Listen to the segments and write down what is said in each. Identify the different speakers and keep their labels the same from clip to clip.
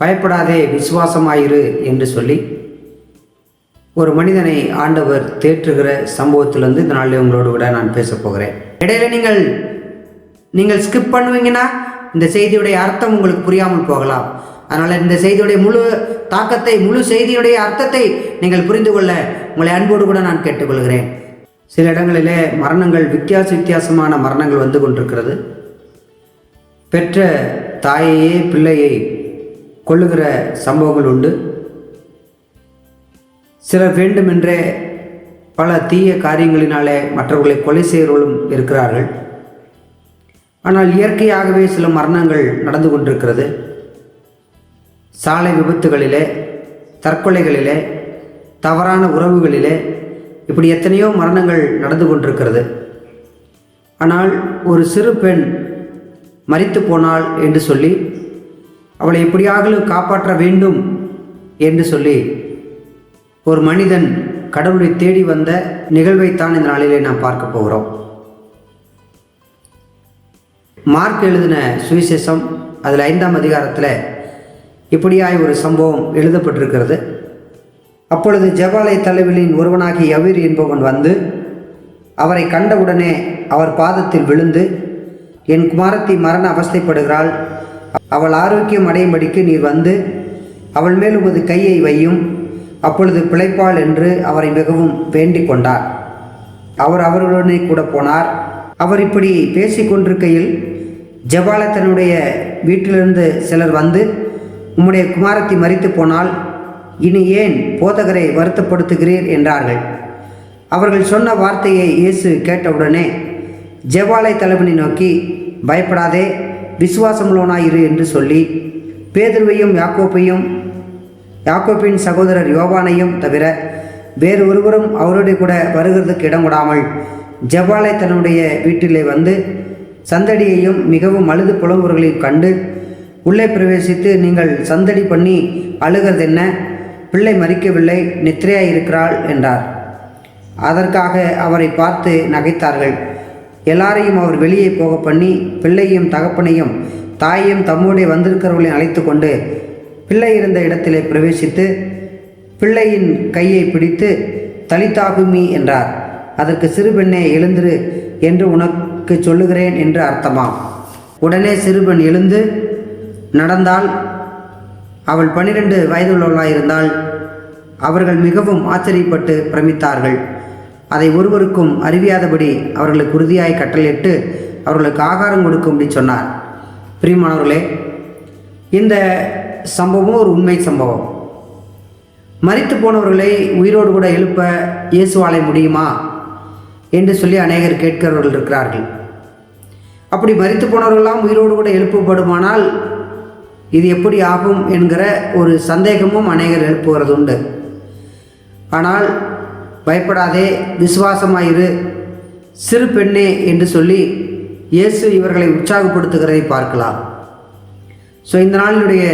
Speaker 1: பயப்படாதே விசுவாசமாயிரு என்று சொல்லி ஒரு மனிதனை ஆண்டவர் தேற்றுகிற சம்பவத்திலிருந்து இந்த நாளில் உங்களோடு கூட நான் பேசப் போகிறேன். இடையில நீங்கள் நீங்கள் ஸ்கிப் பண்ணுவீங்கன்னா இந்த செய்தியுடைய அர்த்தம் உங்களுக்கு புரியாமல் போகலாம். அதனால் இந்த செய்தியுடைய முழு தாக்கத்தை முழு செய்தியுடைய அர்த்தத்தை நீங்கள் புரிந்து கொள்ள உங்களை அன்போடு கூட நான் கேட்டுக்கொள்கிறேன். சில இடங்களிலே மரணங்கள் வித்தியாச வித்தியாசமான மரணங்கள் வந்து கொண்டிருக்கிறது. பெற்ற தாயையே பிள்ளையை கொள்ளுகிற சம்பவங்கள் உண்டு. சிலர் வேண்டுமென்றே பல தீய காரியங்களினாலே மற்றவர்களை கொலை செய்கிறவர்களும் இருக்கிறார்கள். ஆனால் இயற்கையாகவே சில மரணங்கள் நடந்து கொண்டிருக்கிறது. சாலை விபத்துகளிலே தற்கொலைகளிலே தவறான உறவுகளிலே இப்படி எத்தனையோ மரணங்கள் நடந்து கொண்டிருக்கிறது. ஆனால் ஒரு சிறு பெண் மறித்து போனாள் என்று சொல்லி அவளை எப்படியாகலும் காப்பாற்ற வேண்டும் என்று சொல்லி ஒரு மனிதன் கடவுளை தேடி வந்த நிகழ்வைத்தான் இந்த நாளிலே நாம் பார்க்க போகிறோம். மார்க் எழுதின சுவிசேஷம் அதில் ஐந்தாம் அதிகாரத்தில் இப்படியாய் ஒரு சம்பவம் எழுதப்பட்டிருக்கிறது. அப்பொழுது ஜபாலய தலைவலின் ஒருவனாகி யவீர் என்பவன் வந்து அவரை கண்டவுடனே அவர் பாதத்தில் விழுந்து என் குமாரத்தி மரண அவஸ்தைப்படுகிறாள். அவள் ஆரோக்கியம் அடையும்படிக்கு நீர் வந்து அவள் மேல் உமது கையை வையும். அப்பொழுது பிழைப்பாள் என்று அவரை மிகவும் வேண்டிக் கொண்டார். அவர் அவர்களுடனே கூட போனார். அவர் இப்படி பேசிக் கொண்டிருக்கையில் ஜபால தன்னுடைய வீட்டிலிருந்து சிலர் வந்து உம்முடைய குமாரத்தை மறித்து போனால் இனி ஏன் போதகரை வருத்தப்படுத்துகிறீர்? என்றார்கள். அவர்கள் சொன்ன வார்த்தையை இயேசு கேட்டவுடனே ஜெபாலை தலைவனை நோக்கி பயப்படாதே விசுவாசமுள்ளவனாயிரு என்று சொல்லி பேதுருவையும் யாக்கோப்பையும் யாக்கோப்பின் சகோதரர் யோவானையும் தவிர வேறு ஒருவரும் அவருடைய கூட வருகிறதுக்கு இடம் விடாமல் ஜபாலை தன்னுடைய வீட்டிலே வந்து சந்தடியையும் மிகவும் அழுது புலம்புவர்களையும் கண்டு உள்ளே பிரவேசித்து நீங்கள் சந்தடி பண்ணி அழுகிறது என்ன பிள்ளை மறிக்கவில்லை நித்திரையாயிருக்கிறாள் என்றார். அதற்காக அவரை பார்த்து நகைத்தார்கள். எல்லாரையும் அவர் வெளியே போக பண்ணி பிள்ளையும் தகப்பனையும் தாயையும் தம்முடைய வந்திருக்கிறவர்களையும் அழைத்து கொண்டு பிள்ளை இருந்த இடத்திலே பிரவேசித்து பிள்ளையின் கையை பிடித்து தலித்தாகுமி என்றார். அதற்கு சிறுபெண்ணே எழுந்திரு என்று உனக்கு சொல்லுகிறேன் என்று அர்த்தமாம். உடனே சிறுபெண் எழுந்து நடந்தால் அவள் பன்னிரண்டு வயதுள்ளவளாயிருந்தால் அவர்கள் மிகவும் ஆச்சரியப்பட்டு பிரமித்தார்கள். அதை ஒருவருக்கும் அறிவியாதபடி அவர்களுக்கு உறுதியாய் கட்டளையிட்டு அவர்களுக்கு ஆகாரம் கொடுக்கும்படி சொன்னார். பிரியமானவர்களே இந்த சம்பவம் ஒரு உண்மை சம்பவம். மறித்து போனவர்களை உயிரோடு கூட எழுப்ப இயேசுவாலை முடியுமா என்று சொல்லி அநேகர் கேட்கிறவர்கள் இருக்கிறார்கள். அப்படி மறித்து போனவர்களெல்லாம் உயிரோடு கூட எழுப்பப்படுமானால் இது எப்படி ஆகும் என்கிற ஒரு சந்தேகமும் அநேகர் எழுப்புகிறது உண்டு ஆனால் பயப்படாதே விசுவாசமாயிரு. சிறு பெண்ணே என்று சொல்லி இயேசு இவர்களை உற்சாகப்படுத்துகிறதை பார்க்கலாம். ஸோ இந்த நாளினுடைய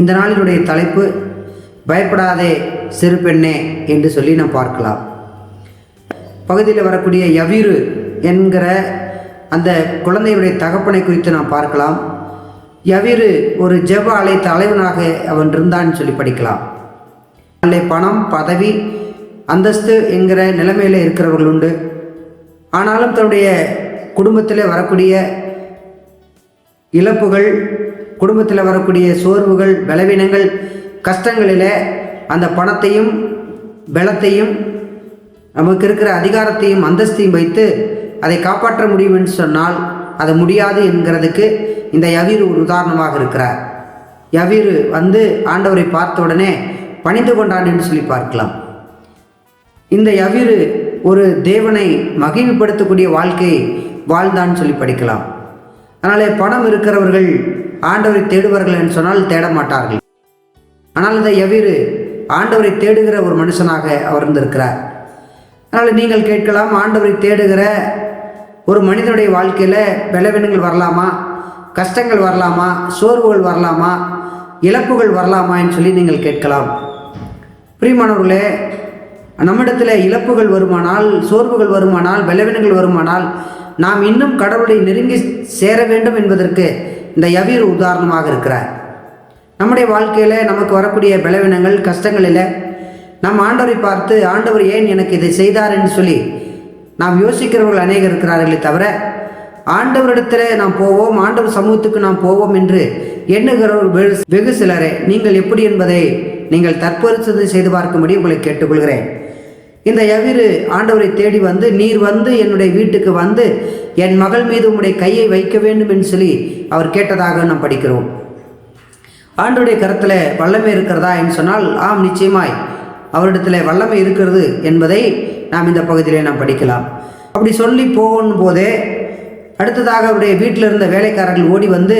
Speaker 1: இந்த நாளினுடைய தலைப்பு பயப்படாதே சிறு பெண்ணே என்று சொல்லி நாம் பார்க்கலாம். பகுதியில் வரக்கூடிய யவீரு என்கிற அந்த குழந்தையுடைய தகப்பனை குறித்து நாம் பார்க்கலாம். யவீரு ஒரு ஜெப அலை தலைவனாக அவன் இருந்தான்னு சொல்லி படிக்கலாம். அதில் பணம் பதவி அந்தஸ்து என்கிற நிலைமையில் இருக்கிறவர்கள் உண்டு ஆனாலும் தன்னுடைய குடும்பத்தில் வரக்கூடிய இழப்புகள் குடும்பத்தில் வரக்கூடிய சோர்வுகள் பலவீனங்கள் கஷ்டங்களில் அந்த பணத்தையும் பலத்தையும் நமக்கு இருக்கிற அதிகாரத்தையும் அந்தஸ்தையும் வைத்து அதை காப்பாற்ற முடியும் என்று சொன்னால் அது முடியாது என்கிறதுக்கு இந்த யவீர் ஒரு உதாரணமாக இருக்கிறார். யவீர் வந்து ஆண்டவரை பார்த்த உடனே பணிந்து கொண்டான் என்று சொல்லி பார்க்கலாம். இந்த எவிரு ஒரு தேவனை மகிமைப்படுத்தக்கூடிய வாழ்க்கை வாழ்ந்தான்னு சொல்லி படிக்கலாம். அதனாலே பணம் இருக்கிறவர்கள் ஆண்டவரை தேடுவார்கள் என்று சொன்னால் தேட மாட்டார்கள். ஆனால் இந்த எவிரு ஆண்டவரை தேடுகிற ஒரு மனுஷனாக அவர் இருந்திருக்கிறார் அதனால் நீங்கள் கேட்கலாம் ஆண்டவரை தேடுகிற ஒரு மனிதனுடைய வாழ்க்கையில் பலவீனங்கள் வரலாமா? கஷ்டங்கள் வரலாமா? சோர்வுகள் வரலாமா? இழப்புகள் வரலாமான்னு சொல்லி நீங்கள் கேட்கலாம். பிரியமானவர்களே நம்மிடத்தில் இழப்புகள் வருமானால் சோர்வுகள் வருமானால் பலவீனங்கள் வருமானால் நாம் இன்னும் கடவுளை நெருங்கி சேர வேண்டும் என்பதற்கு இந்த யவீர் உதாரணமாக இருக்கிறார். நம்முடைய வாழ்க்கையில் நமக்கு வரக்கூடிய பலவீனங்கள் கஷ்டங்களில் நம் ஆண்டவரை பார்த்து ஆண்டவர் ஏன் எனக்கு இதை செய்தார்? என்று சொல்லி நாம் யோசிக்கிறவர்கள் அநேகர் இருக்கிறார்களே தவிர ஆண்டவரிடத்தில் நாம் போவோம் ஆண்டவர் சமூகத்துக்கு நாம் போவோம் என்று எண்ணுகிறவர் வெகு- வெகு சிலரே. நீங்கள் எப்படி என்பதை நீங்கள் தற்பரிசோதனை செய்து பார்க்கும்படி உங்களை கேட்டுக்கொள்கிறேன். இந்த எவிரு ஆண்டவரை தேடி வந்து நீர் வந்து என்னுடைய வீட்டுக்கு வந்து என் மகள் மீது உம்முடைய கையை வைக்க வேண்டும் என்று சொல்லி அவர் கேட்டதாக நாம் படிக்கிறோம். ஆண்டவருடைய கருத்தில் வல்லமை இருக்கிறதா என்று சொன்னால் ஆம் நிச்சயமாய். அவரிடத்தில் வல்லமை இருக்கிறது என்பதை நாம் இந்த பகுதியிலே நாம் படிக்கலாம். அப்படி சொல்லி போகும் போதே அடுத்ததாக அவருடைய வீட்டில் இருந்த வேலைக்காரர்கள் ஓடி வந்து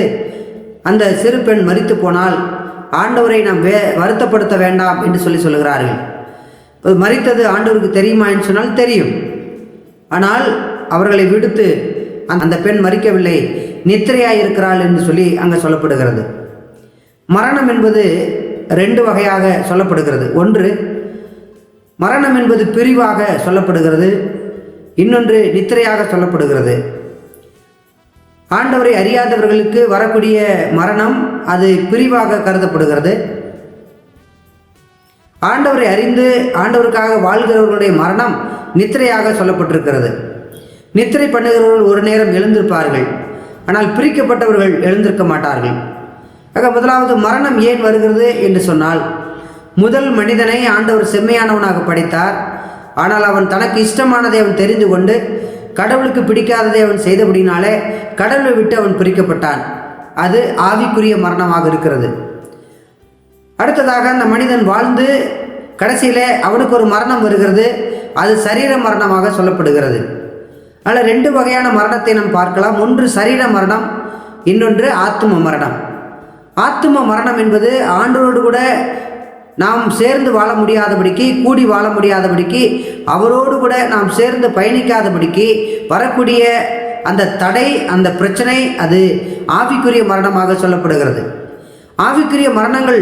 Speaker 1: அந்த சிறு பெண் மறித்து போனால் ஆண்டவரை நாம் வே வருத்தப்படுத்த வேண்டாம் என்று சொல்லி சொல்லுகிறார்கள். மறித்தது ஆண்டவருக்கு தெரியுமா என்று சொன்னால் தெரியும். ஆனால் அவர்களை விடுத்து அந்த- பெண் மறிக்கவில்லை நித்திரையாக இருக்கிறாள் என்று சொல்லி அங்கே சொல்லப்படுகிறது. மரணம் என்பது ரெண்டு வகையாக சொல்லப்படுகிறது. ஒன்று மரணம் என்பது பிரிவாக சொல்லப்படுகிறது. இன்னொன்று நித்திரையாக சொல்லப்படுகிறது. ஆண்டவரை அறியாதவர்களுக்கு வரக்கூடிய மரணம் அது பிரிவாக கருதப்படுகிறது. ஆண்டவரை அறிந்து ஆண்டவருக்காக வாழ்கிறவர்களுடைய மரணம் நித்திரையாக சொல்லப்பட்டிருக்கிறது. நித்திரை பண்ணுகிறவர்கள் ஒரு நேரம் எழுந்திருப்பார்கள். ஆனால் பிரிக்கப்பட்டவர்கள் எழுந்திருக்க மாட்டார்கள். ஆக முதலாவது மரணம் ஏன் வருகிறது என்று சொன்னால் முதல் மனிதனை ஆண்டவர் செம்மையானவனாக படைத்தார். ஆனால் அவன் தனக்கு இஷ்டமானதை அவன் தெரிந்து கொண்டு கடவுளுக்கு பிடிக்காததை அவன் செய்தபடினாலே கடவுளை விட்டு அவன் பிரிக்கப்பட்டான். அது ஆவிக்குரிய மரணமாக இருக்கிறது. அடுத்ததாக அந்த மனிதன் வாழ்ந்து கடைசியில் அவனுக்கு ஒரு மரணம் வருகிறது. அது சரீர மரணமாக சொல்லப்படுகிறது. அதில் ரெண்டு வகையான மரணத்தை நாம் பார்க்கலாம். ஒன்று சரீர மரணம் இன்னொன்று ஆத்ம மரணம். ஆத்ம மரணம் என்பது ஆண்டோடு கூட நாம் சேர்ந்து வாழ முடியாதபடிக்கு கூடி வாழ முடியாதபடிக்கு அவரோடு கூட நாம் சேர்ந்து பயணிக்காதபடிக்கு வரக்கூடிய அந்த தடை அந்த பிரச்சனை அது ஆவிக்குரிய மரணமாக சொல்லப்படுகிறது. ஆவிக்குரிய மரணங்கள்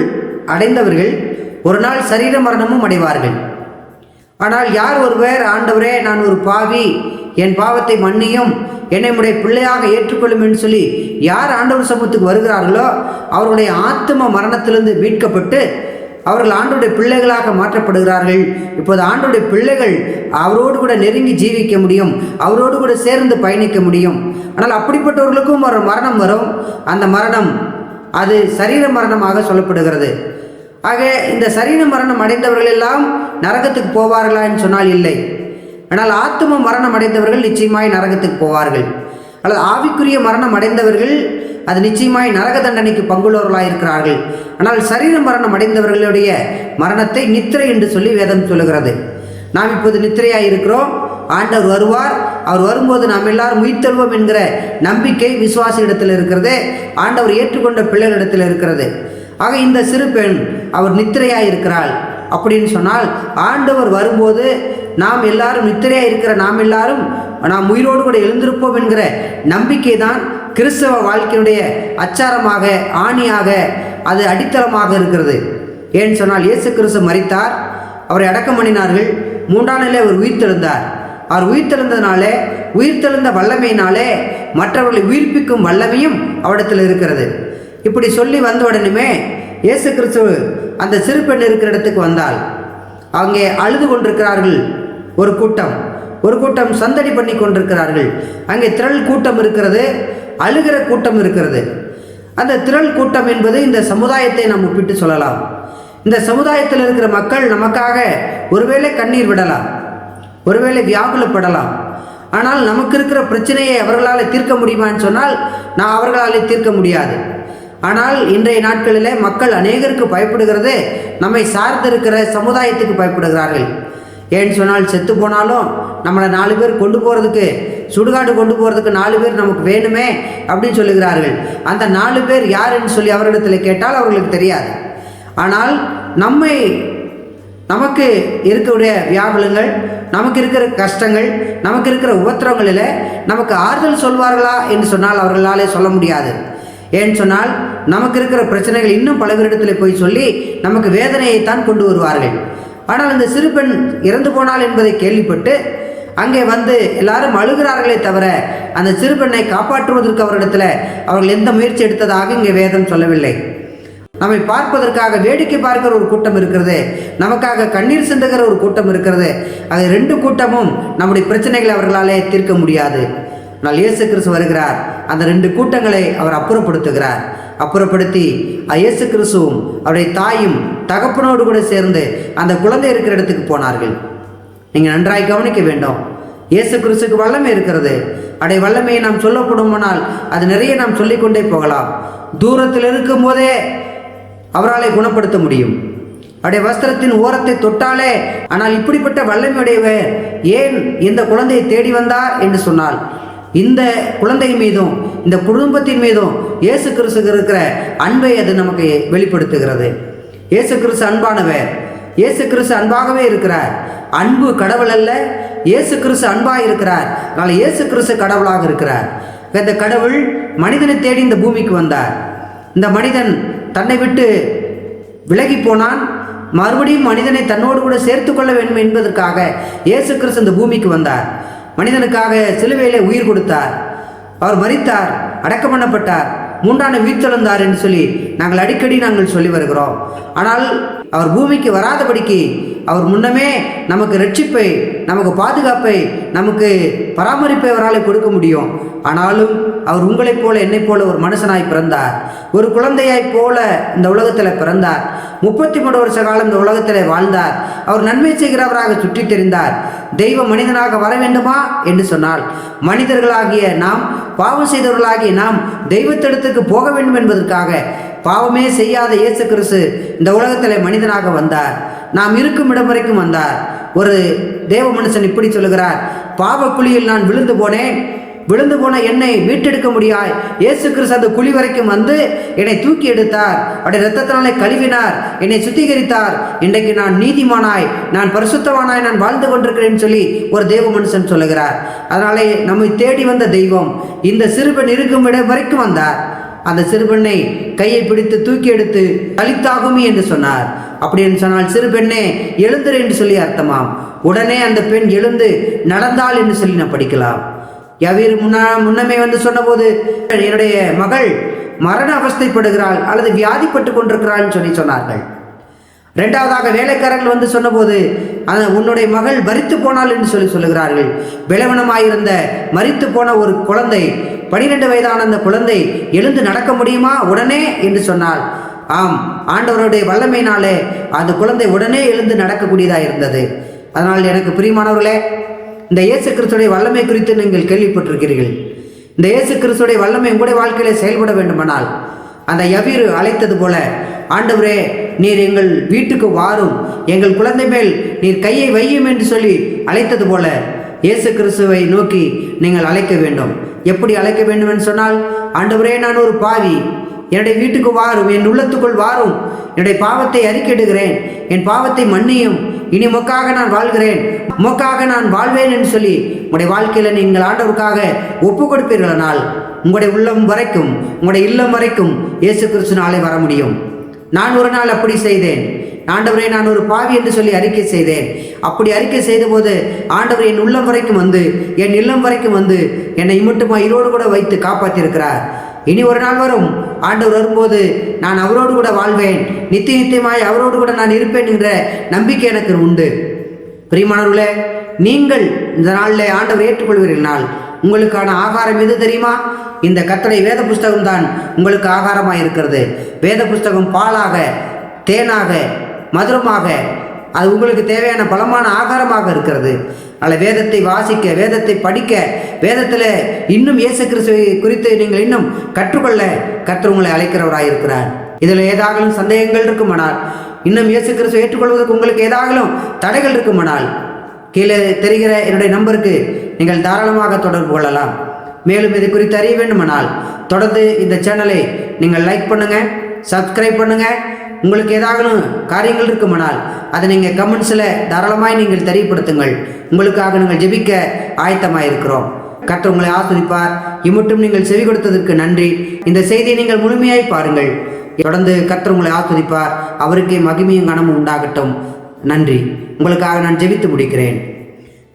Speaker 1: அடைந்தவர்கள் ஒரு நாள் சரீர மரணமும் அடைவார்கள். ஆனால் யார் ஒருவர் ஆண்டவரே நான் ஒரு பாவி என் பாவத்தை மன்னியும் என்னை உடைய பிள்ளையாக ஏற்றுக்கொள்ளும் என்று சொல்லி யார் ஆண்டவர் சமூகத்துக்கு வருகிறார்களோ அவருடைய ஆத்ம மரணத்திலிருந்து மீட்கப்பட்டு அவர்கள் ஆண்டோடைய பிள்ளைகளாக மாற்றப்படுகிறார்கள். இப்போது ஆண்டோடைய பிள்ளைகள் அவரோடு கூட நெருங்கி ஜீவிக்க முடியும் அவரோடு கூட சேர்ந்து பயணிக்க முடியும். ஆனால் அப்படிப்பட்டவர்களுக்கும் ஒரு மரணம் வரும். அந்த மரணம் அது சரீர மரணமாக சொல்லப்படுகிறது. ஆக இந்த சரீர மரணம் அடைந்தவர்கள் எல்லாம் நரகத்துக்கு போவார்களா என்று சொன்னால் இல்லை. ஆனால் ஆத்தும மரணம் அடைந்தவர்கள் நிச்சயமாய் நரகத்துக்கு போவார்கள். அல்லது ஆவிக்குரிய மரணம் அடைந்தவர்கள் அது நிச்சயமாய் நரக தண்டனைக்கு பங்குள்ளவர்களாக இருக்கிறார்கள். ஆனால் சரீர மரணம் அடைந்தவர்களுடைய மரணத்தை நித்திரை என்று சொல்லி வேதம் சொல்லுகிறது. நாம் இப்போது நித்திரையாக இருக்கிறோம் ஆண்டவர் வருவார். அவர் வரும்போது நாம் எல்லாரும் உயிர்த்தெழுவோம் என்கிற நம்பிக்கை விசுவாச இடத்தில் இருக்கிறது. ஆண்டவர் ஏற்றுக்கொண்ட பிள்ளைகளிடத்தில் இருக்கிறது. ஆக இந்த சிறு பெண் அவர் நித்திரையாக இருக்கிறாள் அப்படின்னு சொன்னால் ஆண்டவர் வரும்போது நாம் எல்லாரும் நித்திரையாக இருக்கிற நாம் எல்லாரும் நாம் உயிரோடு கூட எழுந்திருப்போம் என்கிற நம்பிக்கை தான் கிறிஸ்தவ வாழ்க்கையினுடைய அச்சாரமாக ஆணியாக அது அடித்தளமாக இருக்கிறது. ஏன்னு சொன்னால் இயேசு கிறிஸ்து மறித்தார் அவரை அடக்கம் பண்ணினார்கள். மூன்றாம் நிலை அவர் உயிர்த்தெழுந்தார். அவர் உயிர்த்தெழுந்ததினாலே உயிர்த்தெழுந்த வல்லமையினாலே மற்றவர்களை உயிர்ப்பிக்கும் வல்லமையும் அவரிடத்தில் இருக்கிறது. இப்படி சொல்லி வந்த உடனே இயேசு கிறிஸ்து அந்த சிறு பெண் இருக்கிற இடத்துக்கு வந்தால் அங்கே அழுது கொண்டிருக்கிறார்கள் ஒரு கூட்டம். ஒரு கூட்டம் சந்தடி பண்ணி கொண்டிருக்கிறார்கள். அங்கே திரள் கூட்டம் இருக்கிறது அழுகிற கூட்டம் இருக்கிறது. அந்த திரள் கூட்டம் என்பது இந்த சமுதாயத்தை நாம் ஒப்பிட்டு சொல்லலாம். இந்த சமுதாயத்தில் இருக்கிற மக்கள் நமக்காக ஒருவேளை கண்ணீர் விடலாம் ஒருவேளை வியாகுலப்படலாம் ஆனால் நமக்கு இருக்கிற பிரச்சனையை அவர்களால் தீர்க்க முடியுமான்னு சொன்னால் நான் அவர்களால் தீர்க்க முடியாது. ஆனால் இன்றைய நாட்களிலே மக்கள் அநேகருக்கு பயப்படுகிறது நம்மை சார்ந்திருக்கிற சமுதாயத்துக்கு பயப்படுகிறார்கள். ஏன்னு சொன்னால் செத்து போனாலும் நம்மளை நாலு பேர் கொண்டு போகிறதுக்கு சுடுகாடு கொண்டு போகிறதுக்கு நாலு பேர் நமக்கு வேணுமே அப்படின்னு சொல்லுகிறார்கள். அந்த நாலு பேர் யாருன்னு சொல்லி அவரிடத்தில் கேட்டால் அவர்களுக்கு தெரியாது. ஆனால் நம்மை நமக்கு இருக்கக்கூடிய வியாபலங்கள் நமக்கு இருக்கிற கஷ்டங்கள் நமக்கு இருக்கிற உபத்திரங்களில் நமக்கு ஆறுதல் சொல்வார்களா என்று சொன்னால் அவர்களாலே சொல்ல முடியாது. ஏன்னு சொன்னால் நமக்கு இருக்கிற பிரச்சனைகள் இன்னும் பல போய் சொல்லி நமக்கு வேதனையைத்தான் கொண்டு வருவார்கள். ஆனால் அந்த சிறு பெண் இறந்து போனாள் என்பதை கேள்விப்பட்டு அங்கே வந்து எல்லாரும் அழுகிறார்களே தவிர அந்த சிறு பெண்ணை காப்பாற்றுவதற்கு அவரிடத்தில் அவர்கள் எந்த முயற்சி எடுத்ததாக இங்கே வேதம் சொல்லவில்லை. நம்மை பார்ப்பதற்காக வேடிக்கை பார்க்கிற ஒரு கூட்டம் இருக்கிறது நமக்காக கண்ணீர் சிந்துகிற ஒரு கூட்டம் இருக்கிறது அது ரெண்டு கூட்டமும் நம்முடைய பிரச்சனைகளை அவர்களாலே தீர்க்க முடியாது. ஆனால் இயேசு கிறிஸ்து வருகிறார். அந்த ரெண்டு கூட்டங்களை அவர் அப்புறப்படுத்துகிறார். அப்புறப்படுத்தி இயேசு கிறிஸ்துவும் அவருடைய தாயும் தகப்பனோடு கூட சேர்ந்து அந்த குழந்தை இருக்கிற இடத்துக்கு போனார்கள். நீங்கள் நன்றாய் கவனிக்க வேண்டும். இயேசு கிறிஸ்துக்கு வல்லமை இருக்கிறது. அடை வல்லமையை நாம் சொல்லப்படுமானால் அது நிறைய நாம் சொல்லிக்கொண்டே போகலாம். தூரத்தில் இருக்கும் போதே அவராலே குணப்படுத்த முடியும். அவருடைய வஸ்திரத்தின் ஓரத்தை தொட்டாலே ஆனால் இப்படிப்பட்ட வல்லமையுடையவர் ஏன் இந்த குழந்தையை தேடி வந்தார் என்று சொன்னால் இந்த குழந்தை மீதும் இந்த குடும்பத்தின் மீதும் இயேசு கிறிஸ்துக்கு இருக்கிற அன்பை அது நமக்கு வெளிப்படுத்துகிறது. இயேசு கிறிஸ்து அன்பானவர். இயேசு கிறிஸ்து அன்பாகவே இருக்கிறார். அன்பு கடவுள் அல்ல. இயேசு கிறிஸ்து அன்பாக இருக்கிறார். அதனால் இயேசு கிறிஸ்து கடவுளாக இருக்கிறார். இந்த கடவுள் மனிதனை தேடி இந்த பூமிக்கு வந்தார். இந்த மனிதன் தன்னை விட்டு விலகி போனான். மறுபடியும் மனிதனை தன்னோடு கூட சேர்த்து கொள்ள வேண்டும் என்பதற்காக இயேசு கிறிஸ்து இந்த பூமிக்கு வந்தார். மனிதனுக்காக சிலுவையிலே உயிர் கொடுத்தார். அவர் மறித்தார் அடக்கம் பண்ணப்பட்டார் மூன்றாண்டு வீழ்த்தெழுந்தார் என்று சொல்லி நாங்கள் அடிக்கடி நாங்கள் சொல்லி வருகிறோம். ஆனால் அவர் பூமிக்கு வராதபடிக்கு அவர் முன்னமே நமக்கு ரட்சிப்பை நமக்கு பாதுகாப்பை நமக்கு பராமரிப்பை அவரால் கொடுக்க முடியும். ஆனாலும் அவர் உங்களைப் போல என்னைப் போல ஒரு மனுஷனாய் பிறந்தார். ஒரு குழந்தையாய் போல இந்த உலகத்தில் பிறந்தார். முப்பத்தி மூணு வருஷ காலம் இந்த உலகத்தில் வாழ்ந்தார். அவர் நன்மை செய்கிறவராக சுற்றித் தெரிந்தார் தெய்வ மனிதனாக வர வேண்டுமா என்று சொன்னால் மனிதர்களாகிய நாம் பாவம் செய்தவர்களாகிய நாம் தெய்வத்திடத்துக்கு போக வேண்டும் என்பதற்காக பாவமே செய்யாத இயேசு கிறிஸ்து இந்த உலகத்தில் மனிதனாக வந்தார். நாம் இருக்கும் இடம் வரைக்கும் வந்தார். ஒரு தேவ மனுஷன் இப்படி சொல்லுகிறார் பாவக்குழியில் நான் விழுந்து போனேன். விழுந்து போன என்னை மீட்டெடுக்க முடியாய். இயேசு கிறிஸ்து அந்த குழி வரைக்கும் வந்து என்னை தூக்கி எடுத்தார். அவருடைய ரத்தத்தினாலே கழுவினார். என்னை சுத்திகரித்தார். இன்றைக்கு நான் நீதிமானாய். நான் பரிசுத்தவானாய். நான் வாழ்ந்து கொண்டிருக்கிறேன் சொல்லி ஒரு தெய்வ மனுஷன் சொல்லுகிறார். அதனாலே நம்மை தேடி வந்த தெய்வம் இந்த சிறுவன் இருக்கும் இடம் வரைக்கும் வந்தார். அந்த சிறுபெண்ணை கையை பிடித்து தூக்கி எடுத்து கலித்தாகுமி என்று சொன்னார். அப்படி என்று சொன்னால் சிறுபெண்ணே எழுந்துரு என்று சொல்லி அர்த்தமாம். உடனே அந்த பெண் எழுந்து நடந்தாள் என்று சொல்லி நான் படிக்கலாம். யவீர் முன்னா முன்னமே வந்து சொன்னபோது என்னுடைய மகள் மரண அவஸ்தைப்படுகிறாள் அல்லது வியாதிப்பட்டு கொண்டிருக்கிறாள்னு சொல்லி சொன்னார்கள். ரெண்டாவதாக வேலைக்காரர்கள் வந்து சொன்னபோது அந்த உன்னுடைய மகள் மறித்து போனாள் என்று சொல்லி சொல்லுகிறார்கள். விளவனமாயிருந்த மறித்து போன ஒரு குழந்தை பனிரெண்டு வயதான அந்த குழந்தை எழுந்து நடக்க முடியுமா? உடனே என்று சொன்னால் ஆம் ஆண்டவருடைய வல்லமையினாலே அந்த குழந்தை உடனே எழுந்து நடக்கக்கூடியதாக இருந்தது. அதனால் எனக்கு பிரியமானவர்களே இந்த இயேசு கிறிஸ்துடைய வல்லமை குறித்து நீங்கள் கேள்விப்பட்டிருக்கிறீர்கள். இந்த இயேசு கிறிஸ்துடைய வல்லமை உங்களுடைய வாழ்க்கையிலே செயல்பட வேண்டுமானால் அந்த யவீர் அழைத்தது போல ஆண்டவரே நீர் எங்கள் வீட்டுக்கு வாரும். எங்கள் குழந்தை மேல் நீர் கையை வையும் என்று சொல்லி அழைத்தது போல இயேசு கிறிஸ்துவை நோக்கி நீங்கள் அழைக்க வேண்டும். எப்படி அழைக்க வேண்டும் என்று சொன்னால் ஆண்டவரே நான் ஒரு பாவி. என்னுடைய வீட்டுக்கு வாரும் என் உள்ளத்துக்குள் வாரும். என்னுடைய பாவத்தை அறிக்கிடுகிறேன் என் பாவத்தை மன்னியும். இனி மொக்காக நான் வாழ்கிறேன். மொக்காக நான் வாழ்வேன் என்று சொல்லி உங்களுடைய வாழ்க்கையில் நீங்கள் ஆண்டவருக்காக ஒப்பு கொடுப்பீர்களானால் உங்களுடைய உள்ளம் வரைக்கும் உங்களுடைய இல்லம் வரைக்கும் இயேசு கிறிஸ்து நாளை வர முடியும். நான் ஒரு நாள் அப்படி செய்தேன். ஆண்டவரை நான் ஒரு பாவி என்று சொல்லி அறிக்கை செய்தேன். அப்படி அறிக்கை செய்தபோது ஆண்டவர் என் உள்ளம் வரைக்கும் வந்து என் இல்லம் வரைக்கும் வந்து என்னை மட்டும் இரோடு கூட வைத்து காப்பாற்றியிருக்கிறார் இனி ஒரு நாள் வரும் ஆண்டவர் வரும்போது நான் அவரோடு கூட வாழ்வேன். நித்திய நித்தியமாய் அவரோடு கூட நான் இருப்பேன் என்ற நம்பிக்கை எனக்கு உண்டு. பிரியமானவர்களே நீங்கள் இந்த நாளில் ஆண்டவர் ஏற்றுக்கொள்வீர்கள் உங்களுக்கான ஆகாரம் எது தெரியுமா? இந்த கத்தடை வேத புஸ்தகம் தான் உங்களுக்கு ஆகாரமாக இருக்கிறது வேத புஸ்தகம் பாலாக தேனாக மதுரமாக. அது உங்களுக்கு தேவையான பலமான ஆகாரமாக இருக்கிறது. அதில் வேதத்தை வாசிக்க வேதத்தை படிக்க வேதத்தில் இன்னும் இயேசு கிறிஸ்துவை குறித்து நீங்கள் இன்னும் கற்றுக்கொள்ள கற்று உங்களை அழைக்கிறவராக இருக்கிறார் இதில் ஏதாகலும் சந்தேகங்கள் இருக்குமானால் இன்னும் இயேசு கிறிஸ்துவை ஏற்றுக்கொள்வதற்கு உங்களுக்கு ஏதாகலும் தடைகள் இருக்குமானால் கீழே தெரிகிற என்னுடைய நம்பருக்கு நீங்கள் தாராளமாக தொடர்பு கொள்ளலாம். மேலும் இது குறித்து அறிய வேண்டுமானால் தொடர்ந்து இந்த சேனலை நீங்கள் லைக் பண்ணுங்கள் சப்ஸ்கிரைப் பண்ணுங்கள் உங்களுக்கு ஏதாவது காரியங்கள் இருக்குமானால் அதை நீங்கள் கமெண்ட்ஸில் தாராளமாய் நீங்கள் தெரியப்படுத்துங்கள். உங்களுக்காக நாங்கள் ஜெபிக்க ஆயத்தமாக இருக்கிறோம் கற்று உங்களை ஆஸ்வதிப்பார். இம்மட்டும் நீங்கள் செவி கொடுத்ததற்கு நன்றி. இந்த செய்தியை நீங்கள் முழுமையாய் பாருங்கள். தொடர்ந்து கற்று உங்களை ஆஸ்வதிப்பார். அவருக்கே மகிமையும் கனமும் உண்டாகட்டும். நன்றி. உங்களுக்காக நான் ஜெபித்து முடிக்கிறேன்.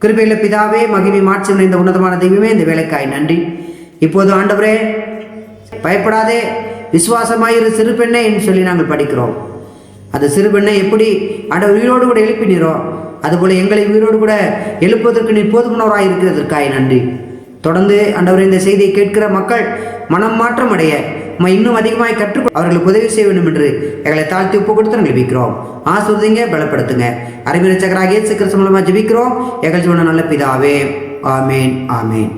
Speaker 1: கிருபையில் பிதாவே மகிமை மாற்றி இந்த உன்னதமான தெய்வமே இந்த வேலைக்காய். நன்றி. இப்போது ஆண்டவரே பயப்படாதே விசுவாசமாயிரு சிறு பெண்ணே என்று சொல்லி நாங்கள் படிக்கிறோம். அந்த சிறு பெண்ணை எப்படி ஆண்டவர் உயிரோடு கூட எழுப்பினீரோ அதுபோல் எங்களை உயிரோடு கூட எழுப்புவதற்கு நீ போதுமானவராக இருக்கிறதற்காய் நன்றி. தொடர்ந்து ஆண்டவர் இந்த செய்தியை கேட்கிற மக்கள் மனம் மாற்றம் அடைய நம்ம இன்னும் அதிகமாக கற்றுக் அவர்களுக்கு உதவி செய்ய வேண்டும் என்று எங்களை தாழ்த்தி ஒப்பு கொடுத்து நாங்கள் ஜெபிக்கிறோம். ஆசிர்வதிங்க பலப்படுத்துங்க. அறிவிரச்சகராக சக்கராக இயேசு கிறிஸ்து மூலமாக ஜபிக்கிறோம். எங்கள் சொன்ன நல்ல பிதாவே. ஆமேன் ஆமேன்.